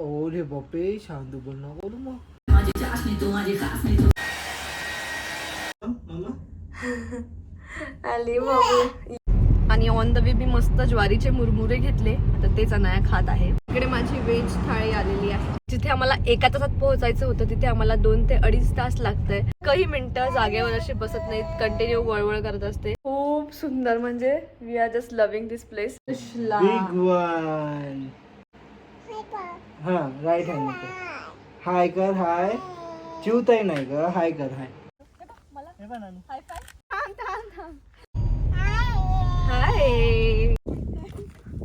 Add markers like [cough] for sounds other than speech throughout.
ओरे बापे शांत बोल ना बोलू मग मामा? आली बाबू. आणि ऑन द वे मी मस्त ज्वारीचे मुरमुरे घेतले. आता तेच अनाया खात आहे. इकडे माझी व्हेज थाळी आलेली आहे. जिथे आम्हाला एका तासात पोहोचायचं होतं तिथे आम्हाला दोन ते अडीच तास लागतंय. काही मिनिटं जागेवर असे बसत नाहीत कंटिन्यू वळवळ करत असते. खूप सुंदर म्हणजे we are just loving this place big one हा राईट हँड कर हाय कर हाय चिवताही नाही ग हाय कर हाय हे. हाय हे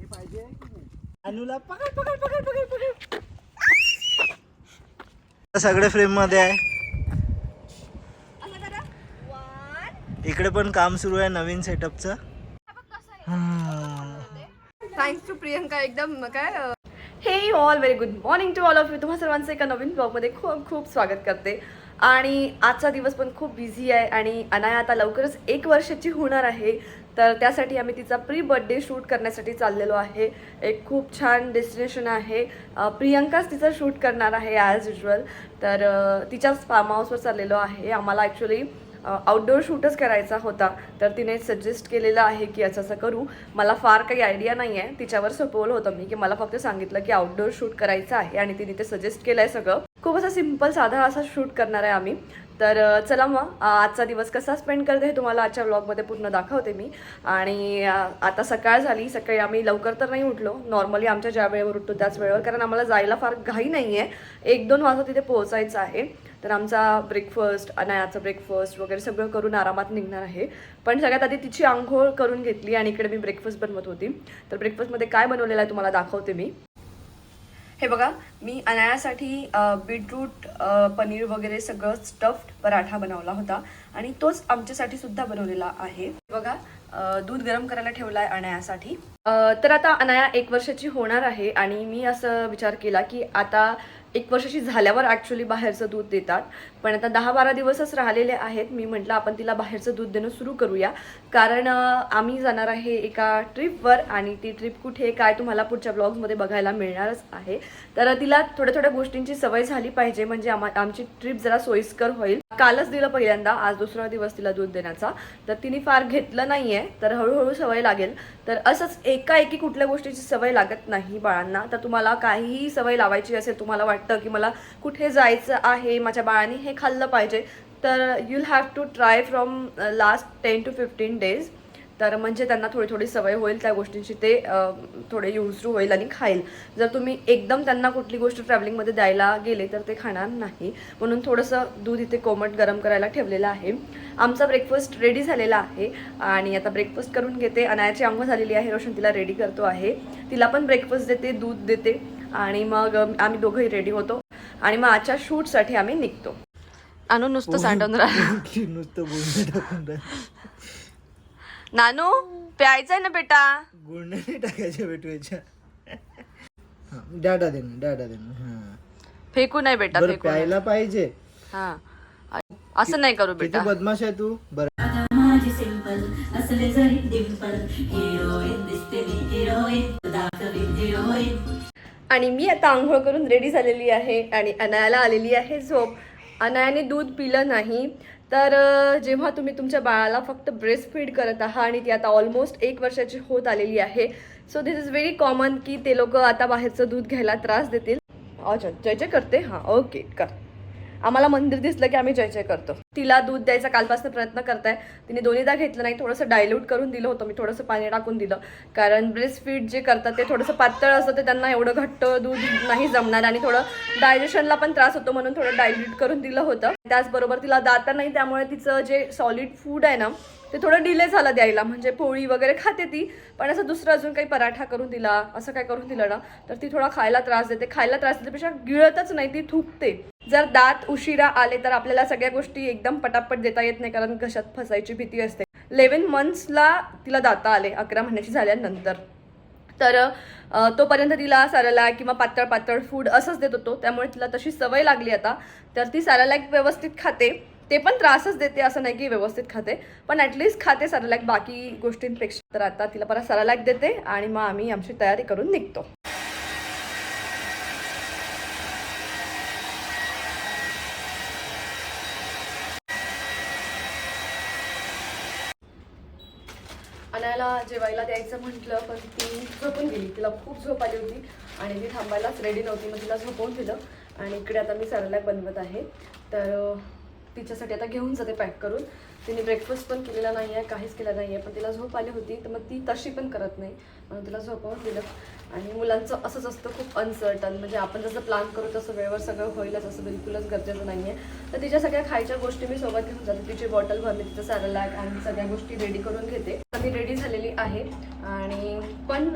पाहिजे की नाही? अनुला पकड पकड पकड पकड पकड. सगळे फ्रेममध्ये आहे. इकडे पण काम सुरू आहे नवीन सेटअपचं थँक्स टू प्रियंका एकदम काय हे all very good morning to all of you तुम्हा सर्वांचं एका नवीन ब्लॉगमध्ये खूप खूप स्वागत करते. आणि आजचा दिवस पण खूप बिझी आहे आणि अनाया आता लवकरच एक वर्षाची होणार आहे. तर त्यासाठी आम्ही तिचा प्री बर्थडे शूट करण्यासाठी चाललेलो आहे. एक खूप छान डेस्टिनेशन आहे. प्रियंकाच तिचं शूट करणार आहे ॲज युजल तर तिच्याच फार्म हाऊसवर चाललेलो आहे. आम्हाला ॲक्च्युली आउटडोअर शूटच करायचा होता. तर तिने सजेस्ट केलेलं आहे की असं असं करू. मला फार काही आयडिया नाही आहे तिच्यावर सोपवलं होतं मी की मला फक्त सांगितलं की आउटडोअर शूट करायचं आहे. आणि तिने ते सजेस्ट केलं आहे सगळं. खूप असं सिंपल साधा असा शूट करणार आहे आम्ही. तर चला मग आजचा दिवस कसा स्पेंड करते हे तुम्हाला आजच्या व्लॉगमध्ये पूर्ण दाखवते मी. आणि आता सकाळ झाली सकाळी आम्ही लवकर तर नाही उठलो. नॉर्मली आमच्या ज्या वेळेवर उठतो त्याच वेळेवर कारण आम्हाला जायला फार घाई नाही आहे एक दोन वाजता तिथे पोहोचायचं आहे. तर आमचा ब्रेकफास्ट अनायाचं ब्रेकफास्ट वगैरे सगळं करून आरामात निघणार आहे. पण सगळ्यात आधी तिची आंघोळ करून घेतली आणि इकडे मी ब्रेकफास्ट बनवत होती. तर ब्रेकफास्टमध्ये काय बनवलेलं आहे तुम्हाला दाखवते मी. हे बघा मी अनायासाठी बीटरूट पनीर वगैरे सगळं स्टफ्ड पराठा बनवला होता आणि तोच आमच्यासाठी सुद्धा बनवलेला आहे. बघा दूध गरम करायला ठेवला आहे अनायासाठी तर आता अनाया एक वर्षाची होणार आहे आणि मी असं विचार केला की आता एक वर्षाची झाल्यावर ॲक्च्युली बाहेरचं दूध देतात. पण आता दहा बारा दिवसच राहिलेले आहेत. मी म्हटलं आपण तिला बाहेरचं दूध देणं सुरू करूया. कारण आम्ही जाणार आहे एका ट्रिपवर आणि ती ट्रिप कुठे काय तुम्हाला पुढच्या ब्लॉग्समध्ये बघायला मिळणारच आहे. तर तिला थोड्या थोड्या गोष्टींची सवय झाली पाहिजे. म्हणजे आम्हा आमची ट्रिप जरा सोयीस्कर होईल. कालच दिलं पहिल्यांदा आज दुसरा दिवस तिला दूध देण्याचा. तर तिने फार घेतलं नाही आहे तर हळूहळू सवय लागेल. तर असंच एकाएकी कुठल्या गोष्टीची सवय लागत नाही बाळांना. तर तुम्हाला काहीही सवय लावायची असेल तुम्हाला वाटतं की मला कुठे जायचं आहे माझ्या बाळाने हे खाल्लं पाहिजे. तर you'll have to try from last ten to fifteen days तर म्हणजे त्यांना थोडी थोडी सवय होईल त्या गोष्टींची ते थोडे यूज टू होईल आणि खाईल. जर तुम्ही एकदम त्यांना कुठली गोष्ट ट्रॅव्हलिंगमध्ये द्यायला गेले तर ते खाणार नाही. म्हणून थोडंसं दूध इथे कोमट गरम करायला ठेवलेलं आहे. आमचा ब्रेकफास्ट रेडी झालेला आहे आणि आता ब्रेकफास्ट करून घेते. अनायाची आंघोळ झालेली आहे. रोशन तिला रेडी करतो आहे. तिला पण ब्रेकफास्ट देते दूध देते. आणि मग आम्ही दोघंही रेडी होतो. आणि मग आजच्या शूटसाठी आम्ही निघतो. आणू नुसतं सांडून राहा [laughs] नुसतं नानू प्यायचंय ना बेटा? नाही टाकायच्या बेटवायच्या हा डाटा दे ना डाटा दे ना हा. फेकू नाही बेटा फेकू. प्यायला पाहिजे. हा. असं नाही करू बेटा. बदमाश आहे तू? बरं. असले जरी डिंपल हिरोईन दिसते मी हिरोईन दाखवीन हिरोईन आणि मी आता आंघोळ करून रेडी झालेली आहे आणि अनायाला आलेली आहे झोप. अनायाने दूध पिलं नाही. तर जेव्हा तुम्ही तुमच्या बाळाला फक्त ब्रेस्ट फीड करत आहात आणि ती आता ऑलमोस्ट एक वर्षाची होत आलेली आहे. So this is very common की ते लोक आता बाहेरचं दूध घ्यायला त्रास देतील. अच्छा जय जय करते हां ओके कर आम्हाला मंदिर दिसलं की आम्ही जय जय करतो. तिला दूध द्यायचा कालपासून प्रयत्न करताय. तिने दोन्हीदा घेतलं नाही. थोडंसं डायल्यूट करून दिलं होतं. मी थोडंसं पाणी टाकून दिलं. कारण ब्रेस्ट फीड जे करतात ते थोडंसं पातळ असतं ते त्यांना एवढं घट्ट दूध नाही जमणार आणि थोडं डायजेशनला पण त्रास होतो म्हणून थोडं डायल्यूट करून दिलं होतं. त्याचबरोबर तिला दाता नाही त्यामुळे तिचं जे सॉलिड फूड आहे ना ते थोडं डिले झालं द्यायला. म्हणजे पोळी वगैरे खाते ती पण असं दुसरं अजून काही पराठा करून दिला असं काय करून दिलं ना तर ती थोडा खायला त्रास देते. खायला त्रास देतेपेक्षा गिळतच नाही ती थुकते. जर दात उशिरा आले तर आपल्याला सगळ्या गोष्टी एकदम पटापट देता येत नाही कारण घशात फसायची भीती असते. इलेवन मंथ्सला तिला दाता आले अकरा महिन्याची झाल्यानंतर. तर तोपर्यंत तिला सॅरलॅक किंवा पातळ पातळ फूड असंच देत होतो त्यामुळे तिला तशी सवय लागली आता. तर ती सॅरलॅक व्यवस्थित खाते. ते पण त्रासच देते असं नाही की व्यवस्थित खाते पण ॲटलिस्ट खाते सॅरलॅक बाकी गोष्टींपेक्षा. तर आता तिला परत सॅरलॅक देते आणि मग आम्ही आमची तयारी करून निघतो. मला जेवायला द्यायचं म्हटलं पण ती झोपून गेली. तिला खूप झोप आली होती आणि ती थांबायलाच रेडी नव्हती मग तिला झोपवून दिलं. आणि इकडे आता मी सरलाक बनवत आहे. तर तिच्यासाठी आता घेऊन जाते पॅक करून. तिने ब्रेकफास्ट पण केलेला नाही आहे काहीच केलं नाही आहे पण तिला झोप आली होती तर मग ती तशी पण करत नाही. म्हणून तिला झोपवून दिलं. आणि मुलांचं असंच असतं खूप अनसर्टन म्हणजे आपण जसं प्लॅन करू तसं वेळेवर सगळं होईलच असं बिलकुलच गरजेचं नाही आहे तर तिच्या सगळ्या खायच्या गोष्टी मी सोबत घेऊन जाते. तिची बॉटल भरली तिचं सॅरलॅक आणि सगळ्या गोष्टी रेडी करून घेते. तर मी रेडी झालेली आहे. आणि पण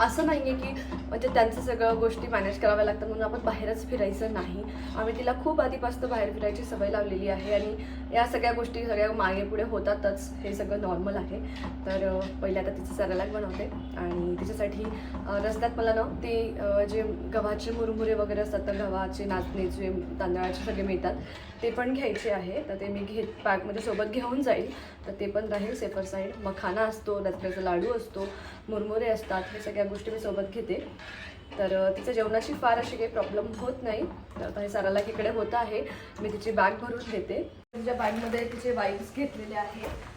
असं नाही आहे की म्हणजे त्यांचं सगळं गोष्टी मॅनेज कराव्या लागतात म्हणून आपण बाहेरच फिरायचं नाही. आम्ही तिला खूप आधीपासून बाहेर फिरायची सवय लावलेली आहे आणि या सगळ्या गोष्टी सगळ्या मागे पुढे होतातच. हे सगळं नॉर्मल आहे. तर पहिले आता तिचं सॅरलॅक बनवते आणि तिच्यासाठी रस्त्यात मला ना ते जे गव्हाचे मुरमुरे वगैरे असतात तर गव्हाचे नाचणे जे तांदळाचे सगळे मिळतात. ते पण घ्यायचे आहे. तर ते मी घेत पॅकमध्ये सोबत घेऊन जाईल. तर ते पण राहील सेफर साईड मखाना असतो रस्त्याचा लाडू असतो. मुरमुरे असतात हे सगळ्या गोष्टी मी सोबत घेते. तर तिच्या जेवणाची फार अशी काही प्रॉब्लेम होत नाही. तर आता हे साराला इकडे होत आहे. मी तिची बॅग भरून घेते तिच्या बॅगमध्ये तिचे वाईप्स घेतलेले आहेत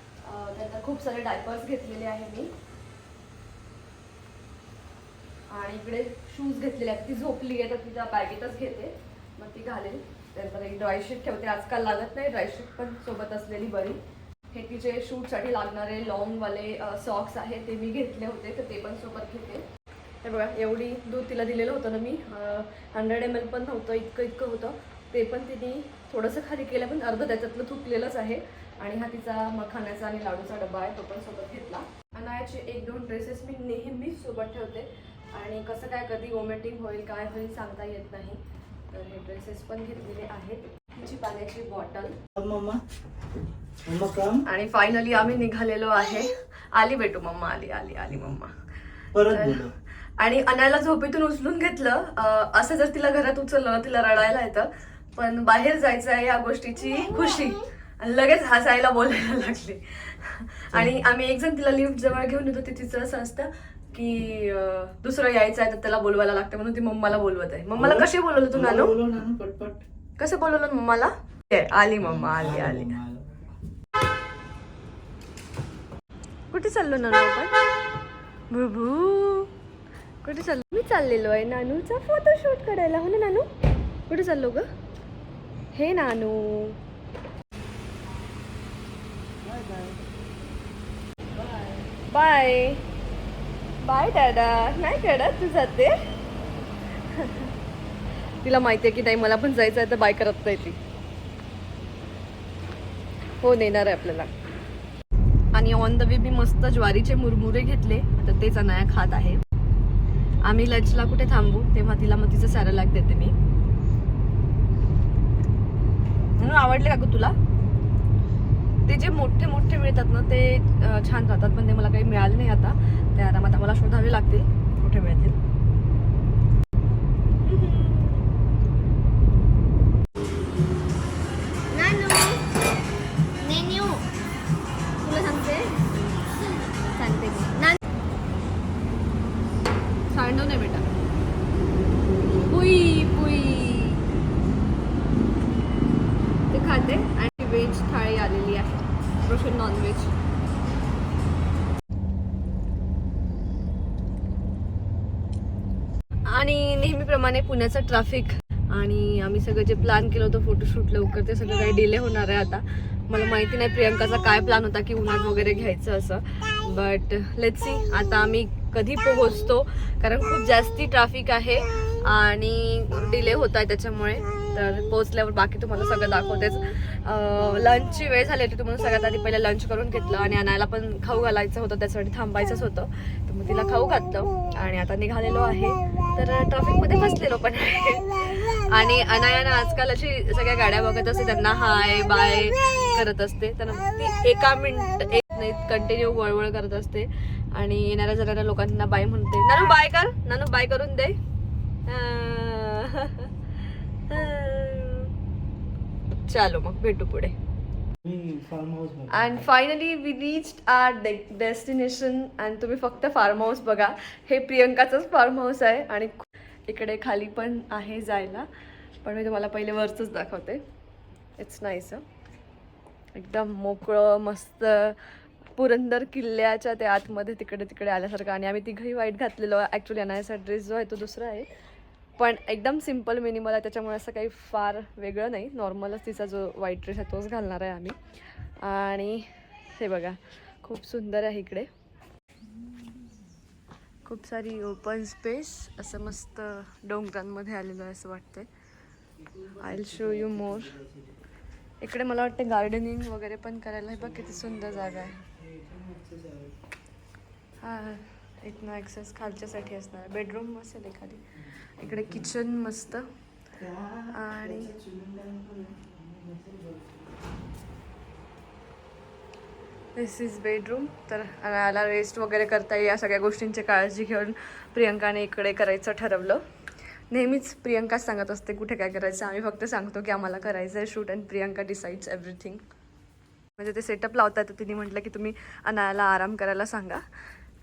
त्यांना खूप सारे डायपर्स घेतलेले आहे मी. आणि इकडे शूज घेतलेले आहेत. ती झोपली आहे तर तिच्या बॅगेतच घेते. मग ती घालेल. त्यानंतर एक ड्रायशीट ठेवते. आजकाल लागत नाही. ड्रायशीट पण सोबत असलेली बरी. हे तिचे शूटसाठी लागणारे लॉंगवाले सॉक्स आहेत ते मी घेतले होते तर ते पण सोबत घेते. हे बघा एवढी दूध तिला दिलेलं होतं ना मी हंड्रेड एम एल पण नव्हतं इतकं इतकं होतं. ते पण तिने थोडंसं खाली केलं पण अर्ध त्याच्यातलं थुकलेलंच आहे. आणि हा तिचा मखाण्याचा आणि लाडूचा डबा आहे तो पण सोबत घेतला. अनायाचे एक दोन ड्रेसेस मी नेहमीच सोबत ठेवते. आणि कसं काय कधी वॉमिटिंग होईल काय होईल सांगता येत नाही. तर हे ड्रेसेस पण घेतलेले आहेत. तिची पाण्याची बॉटल. मम्मा मम्मा कम. आणि फायनली आम्ही निघालेलो आहे. आली बेटू मम्मा आली आली आली मम्मा परत आणि अनायला झोपेतून उचलून घेतलं. असं जर तिला घरात उचललं तिला रडायला येतं. पण बाहेर जायचं आहे या गोष्टीची खुशी. लगेच हसायला बोलायला लागली. आणि आम्ही एक जण तिला लिफ्ट जवळ घेऊन येतो. ते तिचं असं असतं की दुसरं यायचं आहे तर त्याला बोलवायला लागतं म्हणून ती मम्माला बोलवत आहे. मम्माला कशी बोलवलं तू नानू पटपट. कसं बोलवलं मम्माला? ये, आली मम्मा आली आली. कुठे चाललो नानू आपण? बुबू कुठे चाललो? मी चाललेलो आहे नानूचा फोटोशूट करायला. हो ना नानू? कुठे चाललो ग? हे नानू. बाय. बाय दादा. नाही करत तू जाते. तिला माहिती आहे की नाही मला पण जायचं आहे तर बाय करत नाही ती. हो नेणार आहे आपल्याला. आणि ऑन द वे मी मस्त ज्वारीचे मुरमुरे घेतले. आता तेच अनाया खात आहे. आम्ही लंचला कुठे थांबू? तेव्हा तिला मग तिचं सॅरलॅक देते मी. म्हणून आवडले का ग तुला? ते जे मोठे मोठे मिळतात ना ते छान राहतात पण ते मला काही मिळाले नाही आता. ते आरामात आम्हाला शोधावे लागतील. कुठे मिळतील? पुण्याचं ट्रॅफिक आणि आम्ही सगळं जे प्लॅन केलं होतं फोटोशूट लवकर ते सगळं काही डिले होणार आहे आता. मला माहिती नाही प्रियंकाचा काय प्लॅन होता की उन्हात वगैरे घ्यायचं असं. बट लेट्स सी आता आम्ही कधी पोहोचतो? कारण खूप जास्ती ट्रॅफिक आहे आणि डिले होत आहे त्याच्यामुळे. तर पोहोचल्यावर बाकी तुम्हाला सगळं दाखवतेच. लंचची वेळ झाली होती तुम्हाला सगळ्यात आधी पहिलं लंच करून घेतलं आणि आणायला पण खाऊ घालायचं होतं त्यासाठी थांबायचंच होतं. तर मग तिला खाऊ घातलं आणि आता निघालेलो आहे. तर ट्रॅफिकमध्ये फसलेलो पण आणि अनायानं आजकाल अशी सगळ्या गाड्या बघत असते त्यांना हाय बाय करत असते. तर ती एका मिनिट एक नाही कंटिन्यू वळवळ करत असते. आणि येणाऱ्या जाणाऱ्या लोकांना बाय म्हणते. नानू बाय कर. नानू बाय करून दे. चालो मग भेटू पुढे. And finally we reached our destination and तुम्ही फक्त फार्म हाऊस बघा. हे प्रियंकाचंच फार्म हाऊस आहे आणि इकडे खाली पण आहे जायला. पण मी तुम्हाला पहिले वरचंच दाखवते. इट्स नाईस एकदम मोकळं मस्त. पुरंदर किल्ल्याच्या त्या आतमध्ये तिकडे तिकडे आल्यासारखं. आणि आम्ही तिघही वाईट घातलेलो. ॲक्च्युली अनायाचा ड्रेस जो आहे तो दुसरा आहे. पण एकदम सिंपल मिनिमल आहे. त्याच्यामुळे असं काही फार वेगळं नाही. नॉर्मलच तिचा जो व्हाईट ड्रेस आहे तोच घालणार आहे आम्ही. आणि हे बघा खूप सुंदर आहे इकडे. खूप सारी ओपन स्पेस असं मस्त डोंगरांमध्ये आलेलं आहे असं वाटतंय. आय शो यू मोर इकडे मला वाटतं गार्डनिंग वगैरे पण करायला. हे बघ किती सुंदर जागा आहे. हां इथनं ॲक्सेस खालच्यासाठी असणार. बेडरूम असेल एखादी. इकडे किचन मस्त. आणि दिस इज बेडरूम तर याला रेस्ट वगैरे करता येईल या सगळ्या गोष्टींची काळजी घेऊन प्रियंकाने इकडे करायचं ठरवलं. नेहमीच प्रियंकाच सांगत असते कुठे काय करायचं. आम्ही फक्त सांगतो की आम्हाला करायचं आहे shoot and Priyanka decides everything म्हणजे ते सेटअप लावतात. तर तिने म्हटलं की तुम्ही अनायाला आराम करायला सांगा.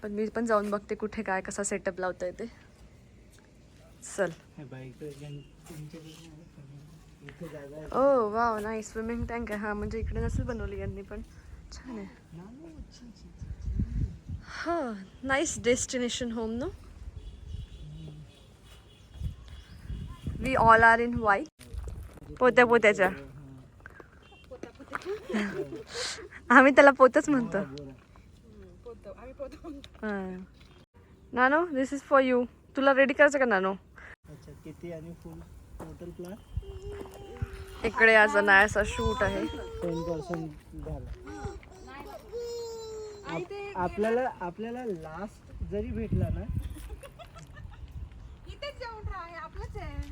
पण मी पण जाऊन बघते कुठे काय कसा सेटअप लावता येते चल. हे. ओ वाव नाही स्विमिंग टँक आहे. हां म्हणजे इकडे नसेल बनवली यांनी पण. छान आहे. हां nice destination home no we all are in white पोत्या पोत्याच्या. आम्ही त्याला पोतच म्हणतो. हां. Nano this is for you तुला रेडी करायचं का नानो? किती आणि फुल टोटल प्लॅन इकडे आज अनायाचा शूट आहे. टेन पर्सेंट झालं. आप- आपल्याला आपल्याला लास्ट जरी भेटला ना इथेच जाऊन राहा आपलंच आहे.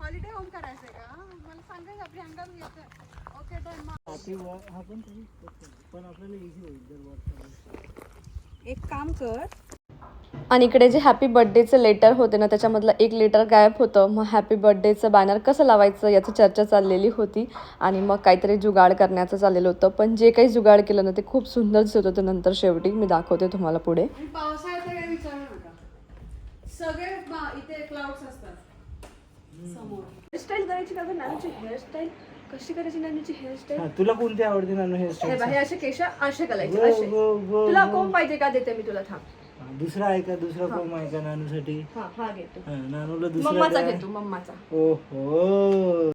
हॉलिडे होम करायचंय का? मला सांगायचं आपली अंगावर येतं ओके डन हा पण आपल्याला इझी होईल जर वर एक काम कर. आणि इकडे जे हॅपी बर्थडेचं लेटर होते ना त्याच्यामधलं एक लेटर गायब होतं. मग हॅपी बर्थडेचं बॅनर कसं लावायचं याची चर्चा चाललेली होती. आणि मग काहीतरी जुगाड करण्याचं चाललेलं होतं. पण जे काही जुगाड केलं ना ते खूप सुंदर दिसत होतं नंतर शेवटी. मी दाखवते तुम्हाला पुढे. आणि पावसाळ्याचं काही विचारू नका. सगळे इथे क्लाउड्स असतात. समोर. हेअरस्टाईल करायची का नानूची हेअरस्टाईल कशी करायची नानूची हेअरस्टाईल हा तुला कोणती आवडते नानू हे हेअरस्टाईल हे असे केश असे करायचे गो, असे गो, गो, तुला गो. कोण पाहिजे का? देते मी तुला थांब. दुसरा आहे का? दुसरा कोम आहे का नानूसाठी? हा हा घेतो. हा, नानूला दुसरा मम्माचा काय? घेतो मम्माचा. ओहो.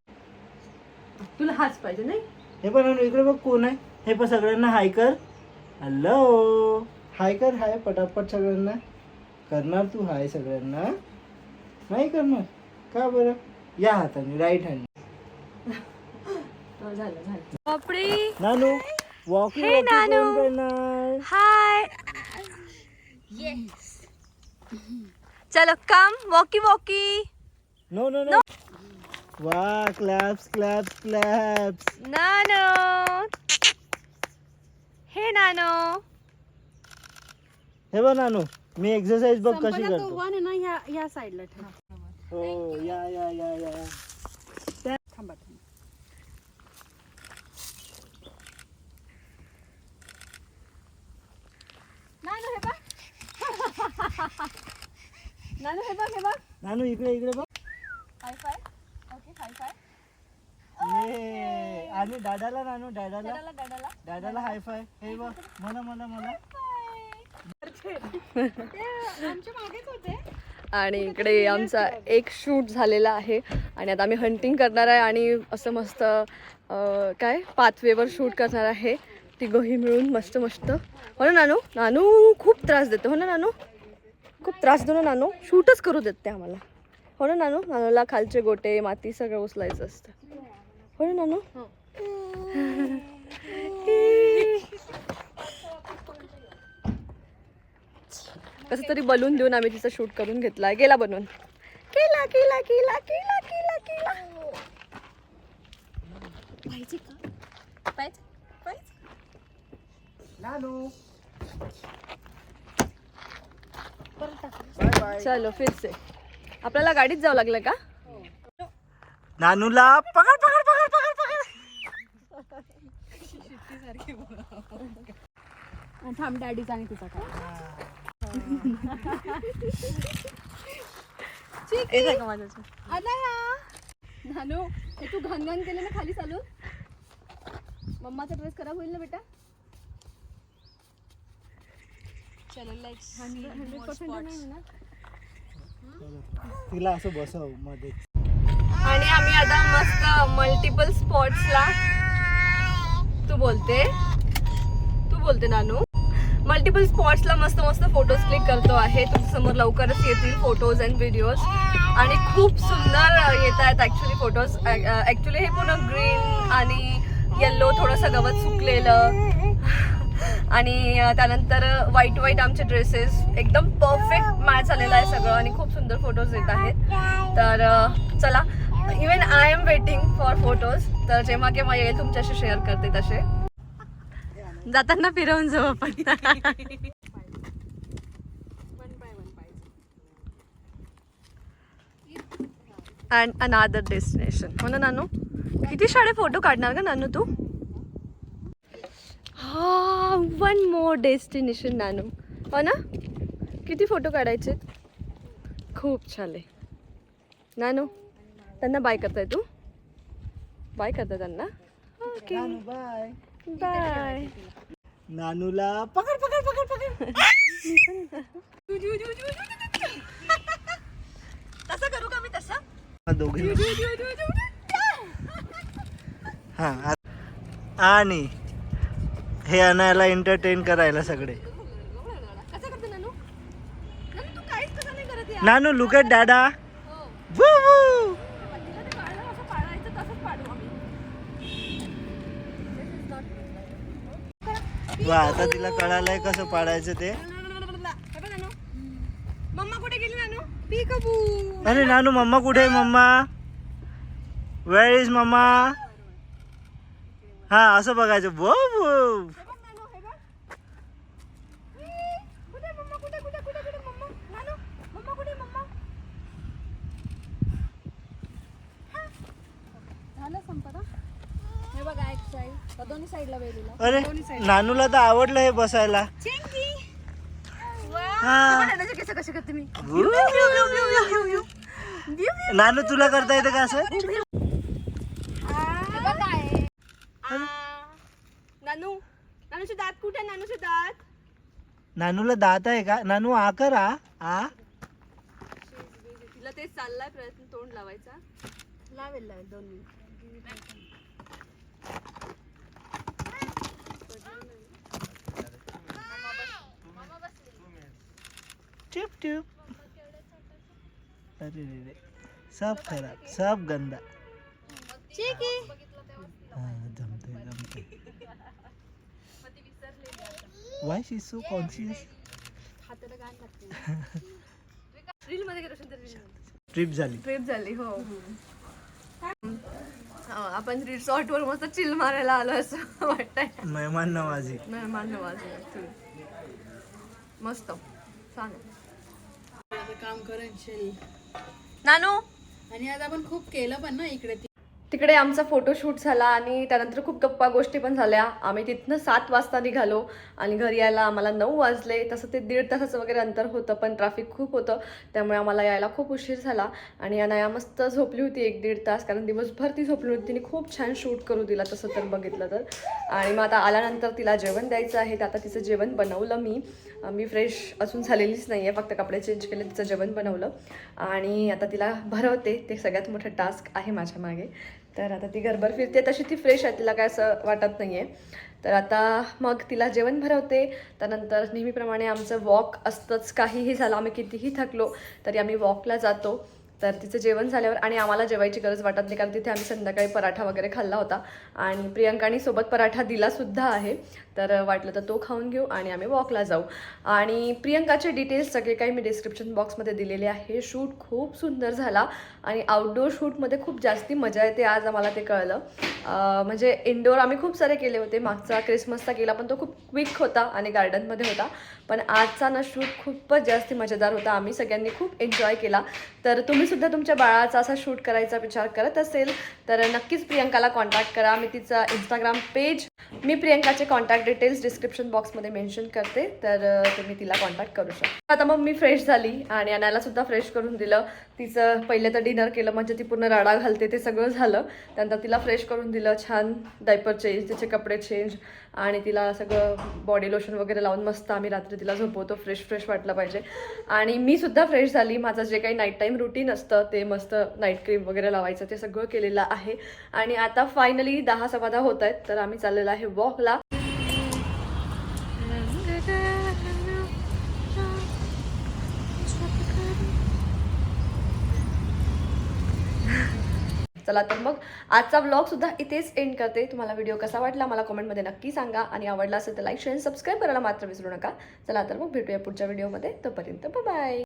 तुला हाच पाहिजे नाही? हे पण नानू इकडे बघ कोण आहे. हे पण सगळ्यांना हाय कर. हॅलो. हाय कर हाय पटापट सगळ्यांना. करणार तू हाय सगळ्यांना. नाही करणार. का बरं? या हाताने राईट हँड [laughs] बापरे. नानू वॉकिंग Hey, नानू. हाय चलो come walkie walkie no no no वा क्लॅप्स क्लॅप्स क्लॅप्स नानो हे नानो हे बघ नानू मी एक्सरसाइज बघ कशी संपला तो करतो. वन ना ह्या ह्या साईडला ठेव. हो या या या या थांबा थांबा नानो हे बघ नानो हे बघ हे बघ. नानू इकडे इकडे बघ. High five okay high five ये आणि दादाला नानू दादाला. दादाला दादाला. दादाला हाय फाय हे बघ मला मला मला आमच्या मागेच होते. आणि इकडे आमचा एक शूट झालेला आहे आणि आता आम्ही हंटिंग करणार आहे आणि असं मस्त काय पाथवेवर शूट करणार आहे. तिघही मिळून मस्त मस्त. हो ना नानू? नानू खूप त्रास देतो. हो ना नानू? खूप त्रास ना नानू. शूटच करू देत ते आम्हाला. हो ना नानू? नानूला खालचे गोटे माती सगळं उचलायचं असतं. हो ना नानू? [laughs] कसं तरी बलून देऊन आम्ही तिचा शूट करून घेतला. गेला बनवून. केला केला केला केला केला केला. पाहिजे का? पाहिजे? पाहिजे? चलो फिर से. आपल्याला गाडीत जावं लागलं का? नानूला पकड पकड पकड पकड पकड. थांब डॅडीचा आणि तुझा का? अनया नानू हे तू घनघन केलं ना खाली चालून मम्माचा ड्रेस खराब होईल ना बेटा? तिला असं बसवमध्ये. आणि आम्ही आता मस्त मल्टिपल स्पॉट्सला तू बोलते? तू बोलते नानू? मल्टिपल स्पॉट्सला मस्त मस्त फोटोज क्लिक करतो आहे. तुमच्यासमोर लवकरच येतील फोटोज अँड व्हिडिओज आणि खूप सुंदर येत आहेत ॲक्च्युली फोटोज ॲक्च्युली हे पूर्ण ग्रीन आणि येल्लो थोडंसं गवत सुकलेलं. आणि त्यानंतर व्हाईट व्हाईट आमचे ड्रेसेस एकदम परफेक्ट मॅच झालेलं आहे सगळं आणि खूप सुंदर फोटोज येत आहेत. तर चला even I am waiting for photos तर जेव्हा केव्हा येईल तुमच्याशी शेअर करते तसे. जाताना फिरवून जाऊ आपण. अँड अनादर डेस्टिनेशन हो ना नानू? किती शाळे फोटो काढणार का नानू तू? हा वन मोर डेस्टिनेशन नानू. हो ना? किती फोटो काढायचे? खूप छान आहे. नानू त्यांना बाय करताय तू? बाय करता त्यांना? ओके बाय बाय नानूला पकड पकड पकड पकड. तसं करू का मी तसं? दोघे [laughs] हा. आणि हे आणायला एंटरटेन करायला सगळे. Nanu look at dada woo woo. वा आता तिला कळालंय कसं पाडायचं ते. मम्मा कुठे गेली नानू अरे नानू मम्मा कुठे आहे मम्मा? Where is mama? हा असं बघायचं. वेलीला. अरे नानूला तर आवडलं हे बसायला. हा. नानू तुला करता येते का असं हे बघ काय नानू नानूचे दात कुठे आहे नानूचे दात नानूला दात आहे का? नानू आ कर. आ? आ तिला तेच चाललाय प्रयत्न तोंड लावायचा. लावेल लावेल दोन टिप टिप अरे रे रे. सब खराब सब गंदा. हा, जमते why she so conscious trip झाली. ट्रिप झाली हो. हा, आपण रिसॉर्ट वर मस्त चिल मारायला आलो असं वाटतंय. मेहमान नवाजी. मेहमान नवाजी. मस्त. छान. काम करेन नानू? आणि आज आपण खूप केलं पण ना इकडे तिकडे आमचा फोटोशूट झाला आणि त्यानंतर खूप गप्पा गोष्टी पण झाल्या. आम्ही तिथनं सात वाजता निघालो आणि घरी यायला आम्हाला नऊ वाजले. तसं ते दीड तासाचं वगैरे अंतर होतं पण ट्रॅफिक खूप होतं. त्यामुळे आम्हाला यायला खूप उशीर झाला आणि अनाया मस्त झोपली होती एक दीड तास कारण दिवसभर ती झोपली होती. तिने खूप छान शूट करू दिला तसं तर बघितलं तर. आणि मग आता आल्यानंतर तिला जेवण द्यायचं आहे. तर आता तिचं जेवण बनवलं मी. मी फ्रेश अजून झालेलीच नाही आहे फक्त कपडे चेंज केले तिचं जेवण बनवलं. आणि आता तिला भरवते. ते सगळ्यात मोठं टास्क आहे माझ्या मागे. तर आता ती घरभर फिरते. तशी ती फ्रेश आहे तिला काय असं वाटत नाही आहे तर आता मग तिला जेवण भरवते. त्यानंतर नेहमीप्रमाणे आमचं वॉक असतंच. काहीही झालं आम्ही कितीही थकलो तरी आम्ही वॉकला जातो. तर तिचं जेवण झाल्यावर आणि आम्हाला जेवायची गरज वाटत नाही कारण तिथे आम्ही संध्याकाळी पराठा वगैरे खाल्ला होता. आणि प्रियंकाने सोबत पराठा दिलासुद्धा आहे. तर वाटलं तर तो खाऊन घेऊ आणि आम्ही वॉकला जाऊ. आणि प्रियंकाचे डिटेल्स सगळे काही मी डिस्क्रिप्शन बॉक्समध्ये दिलेले आहे. शूट खूप सुंदर झाला आणि आउटडोअर शूटमध्ये खूप जास्ती मजा येते आज आम्हाला ते कळलं. म्हणजे इनडोअर आम्ही खूप सारे केले होते. मागचा क्रिसमसचा केला पण तो खूप क्विक होता आणि गार्डनमध्ये होता. पण आजचा ना शूट खूपच जास्ती मजेदार होता. आम्ही सगळ्यांनी खूप एन्जॉय केला. तर तुम्हीसुद्धा तुमच्या बाळाचा असा शूट करायचा विचार करत असेल तर नक्कीच प्रियंकाला कॉन्टॅक्ट करा. मी तिचा इंस्टाग्राम पेज मी प्रियंकाचे कॉन्टॅक्ट डिटेल्स डिस्क्रिप्शन बॉक्समध्ये मेन्शन करते तर तुम्ही तिला कॉन्टॅक्ट करू शकता. आता मग मी फ्रेश झाली आणि अनायला सुद्धा फ्रेश करून दिलं. तिचं पहिले तर डिनर केलं म्हणजे ती पूर्ण रडा घालते ते सगळं झालं. त्यानंतर तिला फ्रेश करून दिलं छान डायपर चेंज तिचे कपडे चेंज आणि तिला सगळं बॉडी लोशन वगैरे लावून मस्त आम्ही रात्री तिला झोपवतो. फ्रेश फ्रेश वाटलं पाहिजे. आणि मी सुद्धा फ्रेश झाली. माझं जे काही नाईट टाईम रुटीन असतं ते मस्त नाईट क्रीम वगैरे लावायचं ते सगळं केलेलं आहे. आणि आता फायनली दहा सवादा दहा होत आहेत तर आम्ही चाललेलो आहे वॉकला चला तर मग आजचा ब्लॉगसुद्धा इथेच एंड करते. तुम्हाला व्हिडिओ कसा वाटला मला कमेंटमध्ये नक्की सांगा. आणि आवडला असेल तर लाईक शेअर सबस्क्राईब करायला मात्र विसरू नका. चला तर मग भेटूया पुढच्या व्हिडिओमध्ये तोपर्यंत बाय